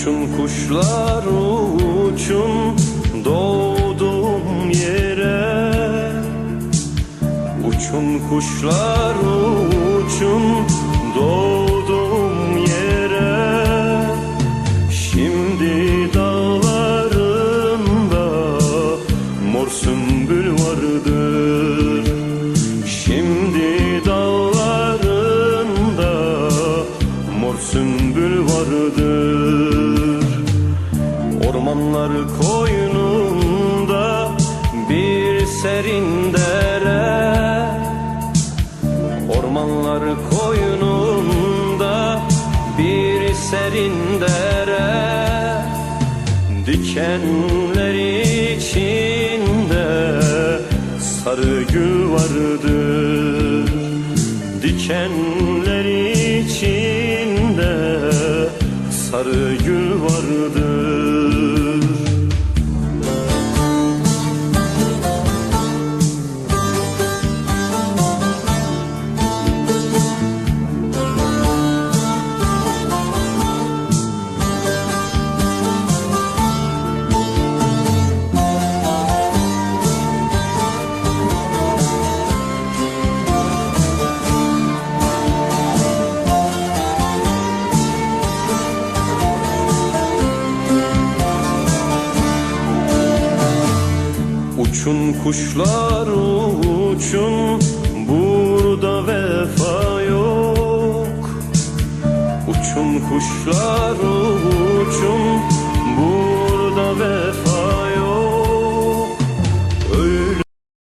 Uçun kuşlar uçun doğduğum yere. Uçun kuşlar uçun doğduğum yere. Şimdi dağlarında mor sümbül vardır. Şimdi dağlarında mor sümbül vardır Ormanlar koynunda bir serin dere. Ormanlar koynunda bir serin dere. Dikenler içinde sarı gül vardır Dikenler içinde sarı gül Uçun kuşlar uçun Burada vefa yok Uçun kuşlar uçun Burada vefa yok.